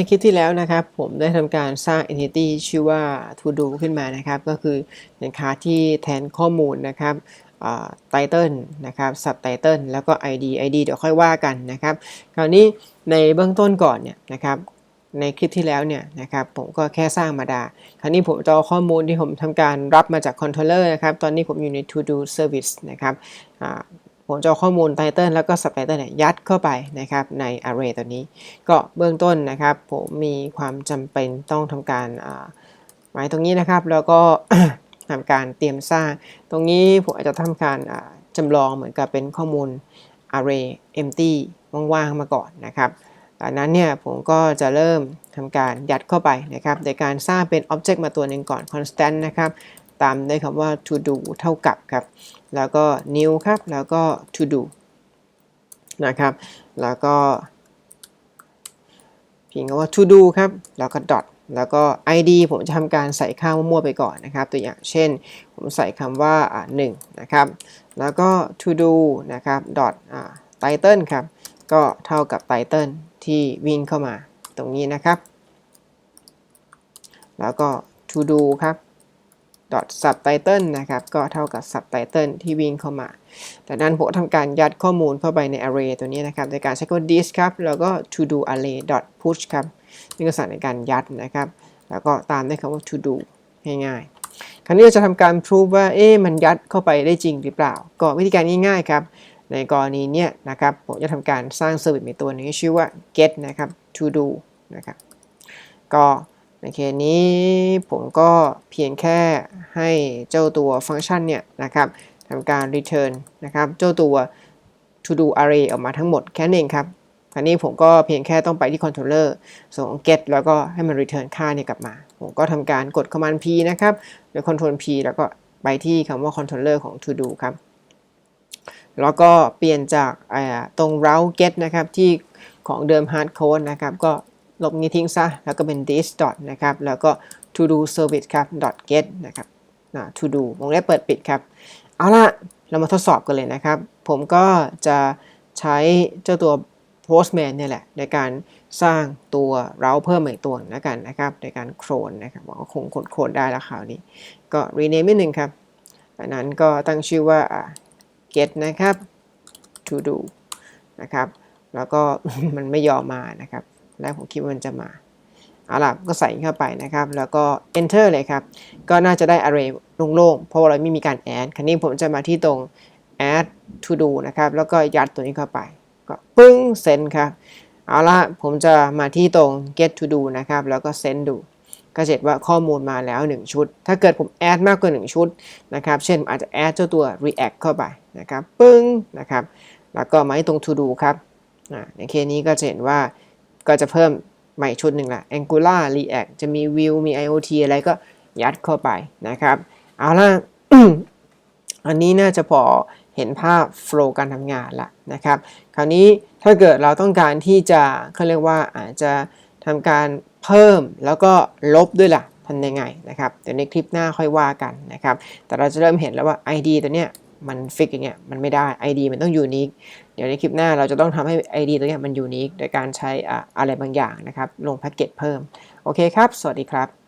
ในคลิปที่แล้วนะครับผมได้ทำการสร้าง entity ชื่อว่า to do ขึ้นมานะครับ ก็คือสินค้าที่แทนข้อมูลนะครับไตเติลนะครับ subtitle แล้วก็ id id เดี๋ยวค่อยว่ากันนะครับ คราวนี้ในเบื้องต้นก่อนเนี่ยนะครับในคลิปที่แล้วเนี่ยนะครับผมก็แค่สร้างมาดา คราวนี้ผมจะเอาข้อมูลที่ผมทำการรับมาจากคอนโทรลเลอร์นะครับ ตอนนี้ผมอยู่ใน to do service นะครับ ผมจะเอาข้อมูลไตเติลแล้วก็ subtitle เนี่ยยัดเข้าไปนะครับใน array ตัวนี้ ก็เบื้องต้นนะครับ ผมมีความจำเป็นต้องทำการหมายตรงนี้นะครับ แล้วก็ทำการเตรียมสร้าง ตรงนี้ผมอาจจะทำการจำลองเหมือนกับเป็นข้อมูล array empty ว่างๆมาก่อนนะครับจากนั้นเนี่ยผมก็จะเริ่มทำการยัดเข้าไปนะครับโดยการสร้างเป็น object มาตัวหนึ่งก่อน constant นะครับ ตามด้วยคำว่า to do เท่ากับครับ แล้วก็ new ครับ แล้วก็ to do นะครับ แล้วก็เพียงคำว่า to do ครับ แล้วก็ dot แล้วก็ id ผมจะทำการใส่ค่ามั่วๆไปก่อนนะครับ ตัวอย่างเช่น ผมใส่คำว่าอ่า1นะครับ แล้วก็ to do นะครับ dot title ครับ ก็เท่ากับ title ที่วิ่งเข้ามาตรงนี้นะครับ แล้วก็ to do ครับ subtitle นะครับ ก็เท่ากับ subtitle ที่วิ่งเข้ามาจากนั้นผมทำการยัดข้อมูลเข้าไปใน array ตัวนี้นะครับ ในการใช้คำว่า this ครับ แล้วก็ to do array dot push ครับนี่ก็สั่งในการยัดนะครับ แล้วก็ตามด้วยคำว่า to do ง่ายๆ คราวนี้เราจะทำการ prove ว่า เอ๊ะ มันยัดเข้าไปได้จริงหรือเปล่า ก็วิธีการง่ายๆครับ ในกรณีเนี้ยนะครับ ผมจะทำการสร้าง service ใหม่ตัวหนึงที่ชื่อว่า get นะครับ to do นะครับ ก็ ในเคสนี้ผมก็เพียงแค่ให้เจ้าตัวฟังก์ชันเนี่ยนะครับทำการ return นะครับ เจ้าตัว to do array ออกมาทั้งหมดแค่นั้นเองครับคราวนี้ผมก็เพียงแค่ต้องไปที่ controller ส่ง get แล้วก็ให้มัน return ค่าเนี่ยกลับมา ผมก็ทำการกด command p นะครับหรือ control p แล้วก็ไปที่คำว่า controller ของ to do ครับ แล้วก็เปลี่ยนจากตรง route get นะครับที่ของเดิม hard code นะครับ ก็ ลบนี้ทิ้งซะ แล้วก็เป็น this dot นะครับ แล้วก็ to do service ครับ dot get นะครับ to do วงเล็บเปิดปิดครับ เอาละเรามาทดสอบกันเลยนะครับ ผมก็จะใช้เจ้าตัว postman เนี่ยแหละ ในการสร้างตัวเราเพิ่มอีกตัวแล้วกันนะครับ ในการโคลนนะครับบอกว่าคงโคลนได้แล้วคราวนี้ ก็ rename นิดนึงครับจากนั้นก็ตั้งชื่อว่า get นะครับ to do นะครับ แล้วก็มันไม่ยอมมานะครับ แล้วผมคิดว่ามันจะมาเอาล่ะก็ใส่เข้าไปนะครับ แล้วก็ enter เลยครับ ก็น่าจะได้ array โล่งๆ เพราะว่าเราไม่มีการ add คราวนี้ผมจะมาที่ตรง add to do นะครับ แล้วก็ยัดตัวนี้เข้าไป ก็ปึ้ง send ครับ เอาล่ะผมจะมาที่ตรง get to do นะครับ แล้วก็ send ดู ก็จะเห็นว่าข้อมูลมาแล้ว 1 ชุด ถ้าเกิดผม add มากกว่า 1 ชุดนะครับ เช่นอาจจะ add เจ้าตัว react เข้าไปนะครับ ปึ้ง นะครับ แล้วก็มาที่ตรง to do ครับ ในเคสนี้ก็จะเห็นว่า ก็จะเพิ่มใหม่ชุดหนึ่งละ Angular React จะมี Vue มี IoT อะไรก็ยัดเข้าไปนะครับ เอาล่ะ อันนี้น่าจะพอเห็นภาพโฟล์การทำงานละนะครับ คราวนี้ถ้าเกิดเราต้องการที่จะเขาเรียกว่าอาจจะทำการเพิ่มแล้วก็ลบด้วยล่ะทำยังไงนะครับเดี๋ยวในคลิปหน้าค่อยว่ากันนะครับ แต่เราจะเริ่มเห็นแล้วว่า ID ตัวเนี้ยมันฟิกอย่างเงี้ยมันไม่ได้ ID มันต้องยูนิค ดี๋ยวในคลิปหน้าเราจะต้องทำให้ ID ตัวนี้มันยูนิคโดยการใช้อะไรบางอย่างนะครับ ลงแพ็กเกจเพิ่ม โอเคครับ สวัสดีครับ